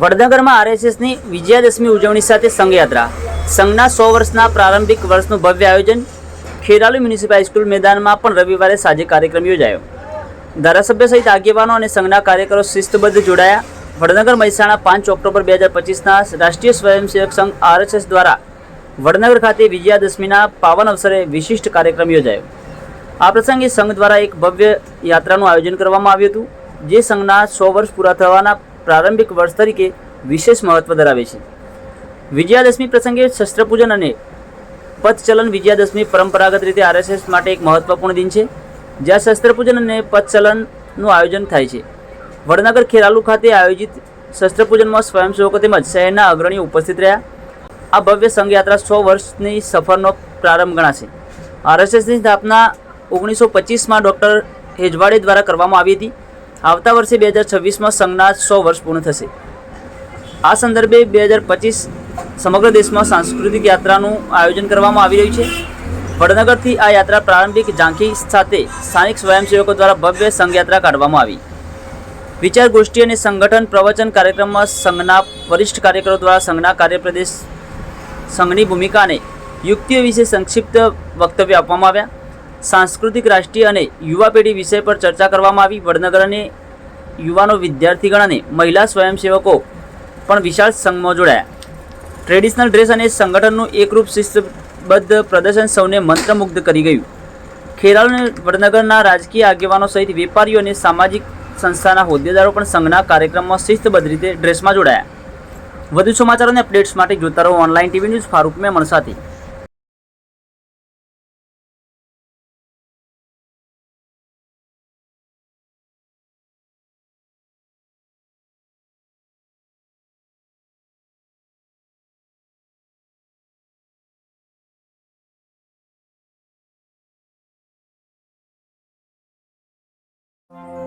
વડનગરમાં આરએસએસની વિજયાદશમી ઉજવણી સાથે સંઘયાત્રા. સંઘના સો વર્ષના પ્રારંભિક વર્ષનું ભવ્ય આયોજન ખેરાલુ મ્યુનિસિપલ હાઈસ્કૂલ મેદાનમાં પણ રવિવારે સાંજે કાર્યક્રમ યોજાયો. ધારાસભ્ય સહિત આગેવાનો અને સંઘના કાર્યકરો શિસ્તબદ્ધ જોડાયા. વડનગર મહેસાણા પાંચ ઓક્ટોબર બે હજાર પચીસના રાષ્ટ્રીય સ્વયંસેવક સંઘ આરએસએસ દ્વારા વડનગર ખાતે વિજયાદશમીના પાવન અવસરે વિશિષ્ટ કાર્યક્રમ યોજાયો. આ પ્રસંગે સંઘ દ્વારા એક ભવ્ય યાત્રાનું આયોજન કરવામાં આવ્યું હતું, જે સંઘના સો વર્ષ પૂરા થવાના પ્રારંભિક વર્ષ તરીકે વિશેષ મહત્વ ધરાવે છે. વિજયાદશમી પ્રસંગે શસ્ત્રપૂજન અને પથચલન વિજયાદશમી પરંપરાગત રીતે આરએસએસ માટે એક મહત્વપૂર્ણ દિન છે, જ્યાં શસ્ત્રપૂજન અને પથચલનનું આયોજન થાય છે. વડનગર ખેરાલુ ખાતે આયોજિત શસ્ત્રપૂજનમાં સ્વયંસેવકો તેમજ શહેરના અગ્રણીઓ ઉપસ્થિત રહ્યા. આ ભવ્ય સંઘયાત્રા સો વર્ષની સફરનો પ્રારંભ ગણાશે. આરએસએસની સ્થાપના ઓગણીસો પચીસમાં ડૉક્ટર હેજવાડે દ્વારા કરવામાં આવી હતી. આવતા વર્ષે બે હજાર છવ્વીસમાં સંઘના સો વર્ષ પૂર્ણ થશે. આ સંદર્ભે બે હજાર પચીસ સમગ્ર દેશમાં સાંસ્કૃતિક યાત્રાનું આયોજન કરવામાં આવી રહ્યું છે. વડનગરથી આ યાત્રા પ્રારંભિક ઝાંખી સાથે સ્થાનિક સ્વયંસેવકો દ્વારા ભવ્ય સંઘયાત્રા કાઢવામાં આવી. વિચાર ગોષ્ઠી અને સંગઠન પ્રવચન કાર્યક્રમમાં સંઘના વરિષ્ઠ કાર્યકરો દ્વારા સંઘના કાર્યપ્રદેશ સંઘની ભૂમિકા અને યુક્તિઓ વિશે સંક્ષિપ્ત વક્તવ્ય આપવામાં આવ્યા. સાંસ્કૃતિક, રાષ્ટ્રીય અને યુવા પેઢી વિષય પર ચર્ચા કરવામાં આવી. વડનગર અને યુવાનો વિદ્યાર્થીગણ અને મહિલા સ્વયંસેવકો પણ વિશાળ સંઘમાં જોડાયા. ટ્રેડિશનલ ડ્રેસ અને સંગઠનનું એકરૂપ શિસ્તબદ્ધ પ્રદર્શન સૌને મંત્રમુગ્ધ કરી ગયું. ખેરાલુ અને વડનગરના રાજકીય આગેવાનો સહિત વેપારીઓ અને સામાજિક સંસ્થાના હોદ્દેદારો પણ સંઘના કાર્યક્રમમાં શિસ્તબદ્ધ રીતે ડ્રેસમાં જોડાયા. વધુ સમાચારો અને અપડેટ્સ માટે જોતા રહો online TV news Farooq Memon સાથે. you